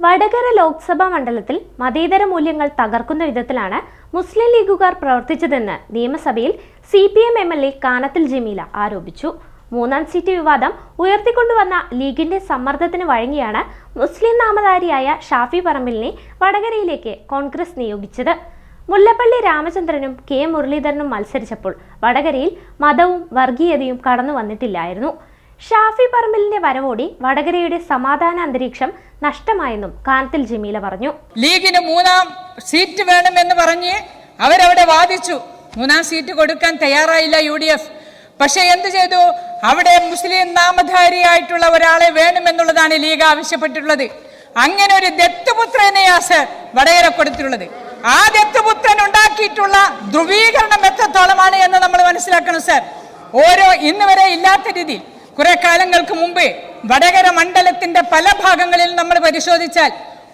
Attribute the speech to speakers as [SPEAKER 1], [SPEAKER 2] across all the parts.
[SPEAKER 1] വടകര ലോക്സഭാ മണ്ഡലത്തിൽ മതേതര മൂല്യങ്ങൾ തകർക്കുന്ന വിധത്തിലാണ് മുസ്ലിം ലീഗുകാർ പ്രവർത്തിച്ചതെന്ന് നിയമസഭയിൽ C P M M L A Kanathil Jameela ആരോപിച്ചു. മൂന്നാം സീറ്റ് വിവാദം ഉയർത്തിക്കൊണ്ടുവന്ന ലീഗിന്റെ സമ്മർദ്ദത്തിന് വഴങ്ങിയാണ് മുസ്ലിം നാമധാരിയായ ഷാഫി പറമ്പിലിനെ വടകരയിലേക്ക് കോൺഗ്രസ് നിയോഗിച്ചത്. മുല്ലപ്പള്ളി രാമചന്ദ്രനും കെ മുരളീധരനും മത്സരിച്ചപ്പോൾ വടകരയിൽ മതവും വർഗീയതയും കടന്നു വന്നിട്ടില്ലായിരുന്നു ഷാഫി പറമ്പിലിന്റെ വരവോടി വടകരയുടെ സമാധാന അന്തരീക്ഷം നഷ്ടമായെന്നും കാനത്തിൽ ജമീല പറഞ്ഞു.
[SPEAKER 2] ലീഗിന് മൂന്നാം സീറ്റ് വേണമെന്ന് പറഞ്ഞ് അവരവിടെ വാദിച്ചു. മൂന്നാം സീറ്റ് കൊടുക്കാൻ തയ്യാറായില്ല യു ഡി എഫ് പക്ഷെ എന്ത് ചെയ്തു? അവിടെ മുസ്ലിം നാമധാരിയായിട്ടുള്ള ഒരാളെ വേണമെന്നുള്ളതാണ് ലീഗ് ആവശ്യപ്പെട്ടിട്ടുള്ളത്. അങ്ങനെ ഒരു ദത്തുപുത്രനെയാ സർ വടകര കൊടുത്തിട്ടുള്ളത്. ആ ദത്തുപുത്രൻ ഉണ്ടാക്കിയിട്ടുള്ള ധ്രുവീകരണം എത്രത്തോളമാണ് എന്ന് നമ്മൾ മനസ്സിലാക്കണം സർ. ഓരോ ഇന്ന് വരെ ഇല്ലാത്ത രീതിയിൽ കുറെ കാലങ്ങൾക്ക് മുമ്പ് വടകര മണ്ഡലത്തിന്റെ പല ഭാഗങ്ങളിൽ നമ്മൾ പരിശോധിച്ചാൽ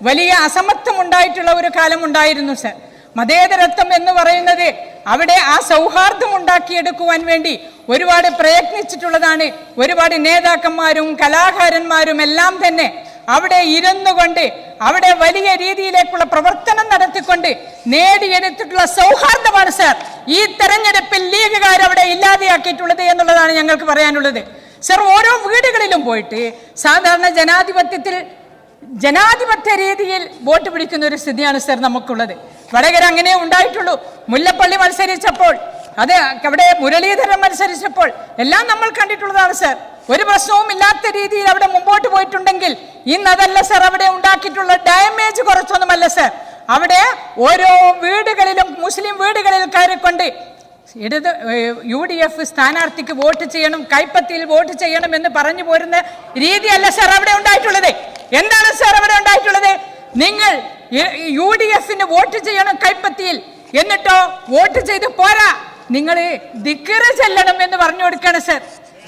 [SPEAKER 2] വലിയ അസമത്വം ഉണ്ടായിട്ടുള്ള ഒരു കാലം ഉണ്ടായിരുന്നു സർ. മതേതരത്വം എന്ന് പറയുന്നത് അവിടെ ആ സൗഹാർദ്ദം ഉണ്ടാക്കിയെടുക്കുവാൻ വേണ്ടി ഒരുപാട് പ്രയത്നിച്ചിട്ടുള്ളതാണ്. ഒരുപാട് നേതാക്കന്മാരും കലാകാരന്മാരും എല്ലാം തന്നെ അവിടെ ഇരുന്നു കൊണ്ട് അവിടെ വലിയ രീതിയിലേക്കുള്ള പ്രവർത്തനം നടത്തിക്കൊണ്ട് നേടിയെടുത്തിട്ടുള്ള സൗഹാർദ്ദമാണ് സർ. ഈ തെരഞ്ഞെടുപ്പിൽ ലീഗുകാർ അവിടെ ഇല്ലാതെയാക്കിയിട്ടുള്ളത് എന്നുള്ളതാണ് ഞങ്ങൾക്ക് പറയാനുള്ളത്. സർ ഓരോ വീടുകളിലും പോയിട്ട് സാധാരണ ജനാധിപത്യത്തിൽ ജനാധിപത്യ രീതിയിൽ വോട്ട് പിടിക്കുന്ന ഒരു സ്ഥിതിയാണ് സർ നമുക്കുള്ളത്. വടകര അങ്ങനെ ഉണ്ടായിട്ടുള്ളൂ. മുല്ലപ്പള്ളി മത്സരിച്ചപ്പോൾ അത് അവിടെ മുരളീധരൻ മത്സരിച്ചപ്പോൾ എല്ലാം നമ്മൾ കണ്ടിട്ടുള്ളതാണ് സർ ഒരു പ്രശ്നവും ഇല്ലാത്ത രീതിയിൽ അവിടെ മുമ്പോട്ട് പോയിട്ടുണ്ടെങ്കിൽ ഇന്ന് അതല്ല സർ അവിടെ ഉണ്ടാക്കിയിട്ടുള്ള ഡാമേജ് കുറച്ചൊന്നുമല്ല സർ അവിടെ ഓരോ വീടുകളിലും മുസ്ലിം വീടുകളിൽ കയറിക്കൊണ്ട് ഇടത് യു ഡി എഫ് സ്ഥാനാർത്ഥിക്ക് വോട്ട് ചെയ്യണം കൈപ്പത്തിയിൽ വോട്ട് ചെയ്യണം എന്ന് പറഞ്ഞു പോരുന്ന രീതിയല്ല സാർ അവിടെ ഉണ്ടായിട്ടുള്ളത്. എന്താണ് സാർ അവിടെ ഉണ്ടായിട്ടുള്ളത്? നിങ്ങൾ യു ഡി എഫിന് വോട്ട് ചെയ്യണം കൈപ്പത്തിയിൽ എന്നിട്ടോ വോട്ട് ചെയ്ത് പോരാ. നിങ്ങൾ ദിക്കറ് ചെല്ലണം എന്ന് പറഞ്ഞു കൊടുക്കണം സർ.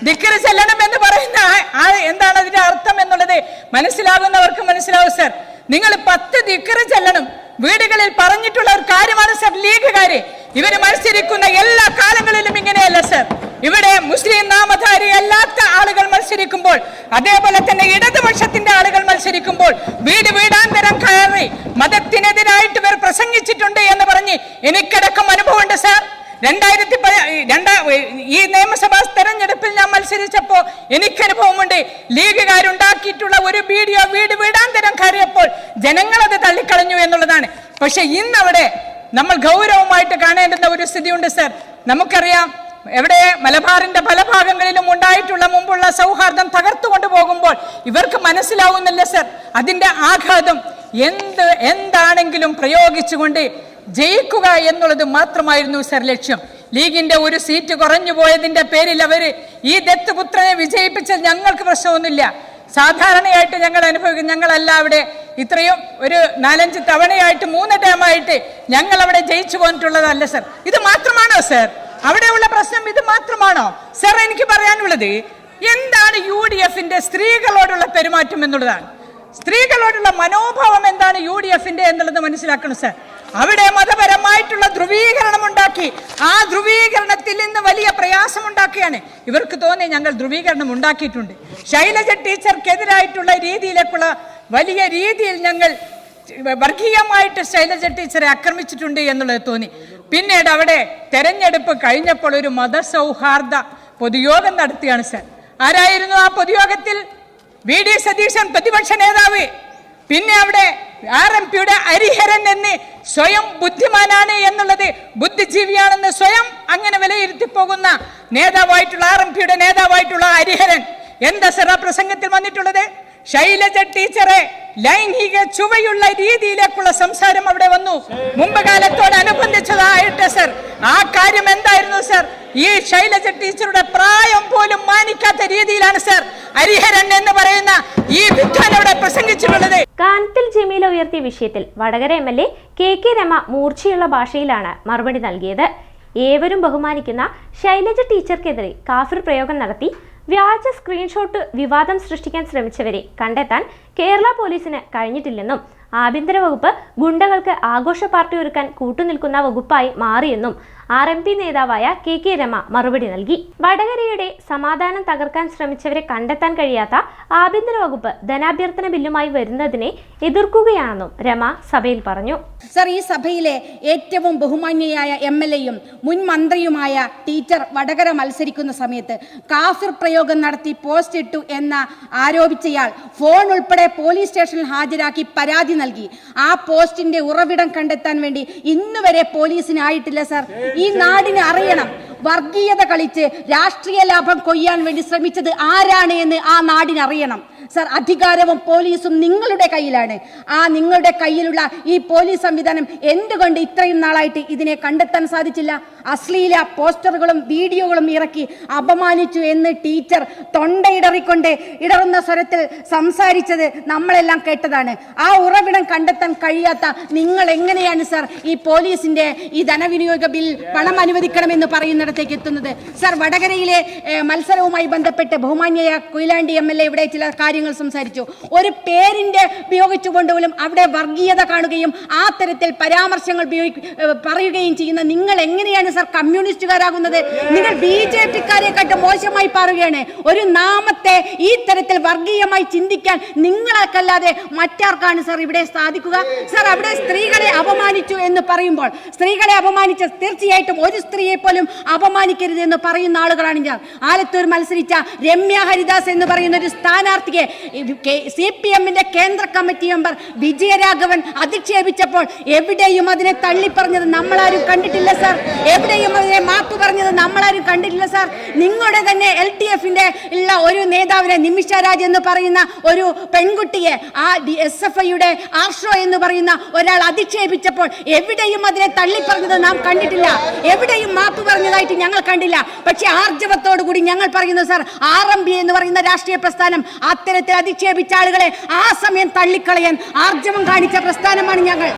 [SPEAKER 2] ദിക്കറ് ചെല്ലണം എന്ന് പറയുന്ന എന്താണ് അതിന്റെ അർത്ഥം എന്നുള്ളത് മനസ്സിലാകുന്നവർക്ക് മനസ്സിലാവും സർ. നിങ്ങൾ പത്ത് ദിക്കറ് ചെല്ലണം. വീടുകളിൽ പറഞ്ഞിട്ടുള്ള ഒരു കാര്യമാണ് സർ ലീഗുകാര്. ഇവർ മത്സരിക്കുന്ന എല്ലാ കാലങ്ങളിലും ഇങ്ങനെയല്ല സർ ഇവിടെ മുസ്ലിം നാമധാരി അല്ലാത്ത ആളുകൾ മത്സരിക്കുമ്പോൾ അതേപോലെ തന്നെ ഇടതുപക്ഷത്തിന്റെ ആളുകൾ മത്സരിക്കുമ്പോൾ വീട് വീടാന്തരം കയറി മതത്തിനെതിരായിട്ട് ഇവർ പ്രസംഗിച്ചിട്ടുണ്ട് എന്ന് പറഞ്ഞ് എനിക്കടക്കം അനുഭവമുണ്ട് സാർ രണ്ടായിരത്തി രണ്ടാ ഈ നിയമസഭാ തെരഞ്ഞെടുപ്പിൽ ഞാൻ മത്സരിച്ചപ്പോൾ എനിക്ക് അനുഭവമുണ്ട് ലീഗുകാരുണ്ടാക്കിയിട്ടുള്ള ഒരു വീഡിയോ വീട് വീടാന്തരം കയറിയപ്പോൾ ജനങ്ങൾ അത് തള്ളിക്കളഞ്ഞു എന്നുള്ളതാണ്. പക്ഷെ ഇന്ന് അവിടെ നമ്മൾ ഗൗരവമായിട്ട് കാണേണ്ടുന്ന ഒരു സ്ഥിതിയുണ്ട് സർ. നമുക്കറിയാം എവിടെ മലബാറിന്റെ പല ഭാഗങ്ങളിലും ഉണ്ടായിട്ടുള്ള മുമ്പുള്ള സൗഹാർദ്ദം തകർത്തു കൊണ്ടുപോകുമ്പോൾ ഇവർക്ക് മനസ്സിലാവുന്നില്ല സർ. അതിന്റെ ആഘാതം എന്ത് എന്താണെങ്കിലും പ്രയോഗിച്ചുകൊണ്ട് ജയിക്കുക എന്നുള്ളത് മാത്രമായിരുന്നു സർ ലക്ഷ്യം. ലീഗിന്റെ ഒരു സീറ്റ് കുറഞ്ഞു പോയതിന്റെ പേരിൽ അവർ ഈ ദത്തുപുത്രനെ വിജയിപ്പിച്ചാൽ ഞങ്ങൾക്ക് പ്രശ്നമൊന്നുമില്ല. സാധാരണയായിട്ട് ഞങ്ങൾ അനുഭവിക്കും ഞങ്ങളല്ല അവിടെ ഇത്രയും ഒരു നാലഞ്ച് തവണയായിട്ട് മൂന്ന് ടേമായിട്ട് ഞങ്ങൾ അവിടെ ജയിച്ചു പോന്നിട്ടുള്ളതല്ല സർ. ഇത് മാത്രമാണോ സർ? അവിടെയുള്ള പ്രശ്നം ഇത് മാത്രമാണോ? സർ എനിക്ക് പറയാനുള്ളത് എന്താണ് യു ഡി എഫിന്റെ സ്ത്രീകളോടുള്ള പെരുമാറ്റം എന്നുള്ളതാണ്. സ്ത്രീകളോടുള്ള മനോഭാവം എന്താണ് യു ഡി എഫിന്റെ എന്നുള്ളത് മനസ്സിലാക്കണം സർ. അവിടെ മതപരമായിട്ടുള്ള ധ്രുവീകരണം ഉണ്ടാക്കി ആ ധ്രുവീകരണത്തിൽ നിന്ന് വലിയ പ്രയാസം ഉണ്ടാക്കുകയാണ് ഇവർക്ക് തോന്നി ഞങ്ങൾ ധ്രുവീകരണം ഉണ്ടാക്കിയിട്ടുണ്ട്. ശൈലജ ടീച്ചർക്കെതിരായിട്ടുള്ള രീതിയിലേക്കുള്ള വലിയ രീതിയിൽ ഞങ്ങൾ വർഗീയമായിട്ട് ശൈലജ ടീച്ചറെ ആക്രമിച്ചിട്ടുണ്ട് എന്നുള്ളത് തോന്നി. പിന്നീട് അവിടെ തെരഞ്ഞെടുപ്പ് കഴിഞ്ഞപ്പോൾ ഒരു മതസൗഹാർദ്ദ പൊതുയോഗം നടത്തിയാണ് സർ. ആരായിരുന്നു ആ പൊതുയോഗത്തിൽ? വി. ഡി. സതീശൻ പ്രതിപക്ഷ നേതാവ്. പിന്നെ അവിടെ ആർ എം പിയുടെ ഹരിഹരൻ എന്ന് സ്വയം ബുദ്ധിമാനാണ് എന്നുള്ളത് ബുദ്ധിജീവിയാണെന്ന് സ്വയം അങ്ങനെ വിലയിരുത്തി പോകുന്ന നേതാവായിട്ടുള്ള ആർ എം പിയുടെ നേതാവായിട്ടുള്ള ഹരിഹരൻ. എന്താ സർ ആ പ്രസംഗത്തിൽ വന്നിട്ടുള്ളത്? ശൈലജ ടീച്ചറെ ലൈംഗിക ചുവയുള്ള രീതിയിലേക്കുള്ള സംസാരം അവിടെ വന്നു. മുമ്പ് കാലത്തോട് അനുബന്ധിച്ചതായിട്ട് സർ ആ കാര്യം എന്തായിരുന്നു സർ? ഈ ശൈലജ ടീച്ചറുടെ പ്രായം പോലും മാനിക്കാത്ത രീതിയിലാണ് സർ ഹരിഹരൻ എന്ന് പറയുന്ന ഈ വിദ്വാനോടെ പ്രസംഗിച്ചിട്ടുള്ളത്.
[SPEAKER 1] കാനത്തിൽ ജമീല ഉയർത്തിയ വിഷയത്തിൽ Vadakara M L A K K Rema മൂർച്ചയുള്ള ഭാഷയിലാണ് മറുപടി നൽകിയത്. ഏവരും ബഹുമാനിക്കുന്ന ശൈലജ ടീച്ചർക്കെതിരെ കാഫിർ പ്രയോഗം നടത്തി വ്യാജ സ്ക്രീൻഷോട്ട് വിവാദം സൃഷ്ടിക്കാൻ ശ്രമിച്ചവരെ കണ്ടെത്താൻ കേരള പോലീസിന് കഴിഞ്ഞിട്ടില്ലെന്നും ആഭ്യന്തര വകുപ്പ് ഗുണ്ടകൾക്ക് ആഘോഷ പാർട്ടി ഒരുക്കാൻ കൂട്ടുനിൽക്കുന്ന വകുപ്പായി മാറിയെന്നും ആർ എം പി നേതാവായ കെ കെ രമ മറുപടി നൽകി. വടകരയുടെ സമാധാനം തകർക്കാൻ ശ്രമിച്ചവരെ കണ്ടെത്താൻ കഴിയാത്ത ആഭ്യന്തര വകുപ്പ് ധനാഭ്യർത്ഥന ബില്ലുമായി വരുന്നതിനെ എതിർക്കുകയാണെന്നും രമ സഭയിൽ പറഞ്ഞു.
[SPEAKER 3] സർ ഈ സഭയിലെ ഏറ്റവും ബഹുമാന്യയായ എം എൽ എയും മുൻ മന്ത്രിയുമായ ടീച്ചർ വടകര മത്സരിക്കുന്ന സമയത്ത് കാഫിർ പ്രയോഗം നടത്തി പോസ്റ്റ് ഇട്ടു എന്ന ആരോപിച്ചയാൾ ഫോൺ ഉൾപ്പെടെ പോലീസ് സ്റ്റേഷനിൽ ഹാജരാക്കി പരാതി നൽകി. ആ പോസ്റ്റിന്റെ ഉറവിടം കണ്ടെത്താൻ വേണ്ടി ഇന്നുവരെ പോലീസിനായിട്ടില്ല സർ. ഈ നാടിനെ അറിയണം. വർഗീയത കളിച്ച് രാഷ്ട്രീയ ലാഭം കൊയ്യാൻ വേണ്ടി ശ്രമിച്ചത് ആരാണ് എന്ന് ആ നാടിന് അറിയണം സർ അധികാരവും പോലീസും നിങ്ങളുടെ കയ്യിലാണ്. ആ നിങ്ങളുടെ കയ്യിലുള്ള ഈ പോലീസ് സംവിധാനം എന്തുകൊണ്ട് ഇത്രയും നാളായിട്ട് ഇതിനെ കണ്ടെത്താൻ സാധിച്ചില്ല? അശ്ലീല പോസ്റ്ററുകളും വീഡിയോകളും ഇറക്കി അപമാനിച്ചു എന്ന് ടീച്ചർ തൊണ്ടയിടറിക്കൊണ്ട് ഇടറുന്ന സ്വരത്തിൽ സംസാരിച്ചത് നമ്മളെല്ലാം കേട്ടതാണ്. ആ ഉറവിടം കണ്ടെത്താൻ കഴിയാത്ത നിങ്ങൾ എങ്ങനെയാണ് സർ ഈ പോലീസിന്റെ ഈ ധനവിനിയോഗ ബിൽ പണം അനുവദിക്കണമെന്ന് പറയുന്നിടത്തേക്ക് എത്തുന്നത്? സർ വടകരയിലെ മത്സരവുമായി ബന്ധപ്പെട്ട് ബഹുമാന്യ കൊയിലാണ്ടി എം എൽ എ ഇവിടെ ചില കാര്യങ്ങൾ സംസാരിച്ചു. ഒരു പേരിന്റെ ഉപയോഗിച്ചുകൊണ്ട് പോലും അവിടെ വർഗീയത കാണുകയും ആ തരത്തിൽ പരാമർശങ്ങൾ പറയുകയും ചെയ്യുന്ന നിങ്ങൾ എങ്ങനെയാണ് സർ കമ്മ്യൂണിസ്റ്റുകാരാകുന്നത്? നിങ്ങൾ ബി ജെ പിക്കാരെക്കാട്ട് മോശമായി പറയുകയാണ് ഒരു നാമത്തെ ഈ തരത്തിൽ വർഗീയമായി ചിന്തിക്കാൻ നിങ്ങളെക്കല്ലാതെ മറ്റാർക്കാണ് സർ ഇവിടെ സാധിക്കുക? സർ അവിടെ സ്ത്രീകളെ അപമാനിച്ചു എന്ന് പറയുമ്പോൾ സ്ത്രീകളെ അപമാനിച്ച തീർച്ചയായിട്ടും ഒരു സ്ത്രീയെ പോലും അപമാനിക്കരുത് എന്ന് പറയുന്ന ആളുകളാണ് ഞാൻ. ആലത്തൂർ മത്സരിച്ച രമ്യ ഹരിദാസ് എന്ന് പറയുന്ന ഒരു സ്ഥാനാർത്ഥിയെ സി പി എമ്മിന്റെ കേന്ദ്ര കമ്മിറ്റി മെമ്പർ വിജയരാഘവൻ അധിക്ഷേപിച്ചപ്പോൾ എവിടെയും അതിനെ തള്ളിപ്പറഞ്ഞത് നമ്മളാരും കണ്ടിട്ടില്ല സാർ. എവിടെയും അതിനെ മാപ്പ് പറഞ്ഞത് നമ്മളാരും കണ്ടിട്ടില്ല സാർ. നിങ്ങളുടെ തന്നെ എൽ ടി എഫിന്റെ ഉള്ള ഒരു നേതാവിനെ നിമിഷ രാജ് എന്ന് പറയുന്ന ഒരു പെൺകുട്ടിയെ ആ എസ് എഫ് ഐയുടെ ആർഷോ എന്ന് പറയുന്ന ഒരാൾ അധിക്ഷേപിച്ചപ്പോൾ എവിടെയും അതിനെ തള്ളിപ്പറഞ്ഞത് നാം കണ്ടിട്ടില്ല. എവിടെയും മാപ്പ് പറഞ്ഞതായിട്ട് ഞങ്ങൾ കണ്ടില്ല. പക്ഷേ ആർജവത്തോടു കൂടി ഞങ്ങൾ പറയുന്നു സാർ ആർ എം ബി എന്ന് പറയുന്ന രാഷ്ട്രീയ പ്രസ്ഥാനം അത്തരത്തിൽ അധിക്ഷേപിച്ച ആളുകളെ ആ സമയം തള്ളിക്കളയാൻ ആർജവം കാണിച്ച പ്രസ്ഥാനമാണ് ഞങ്ങൾ.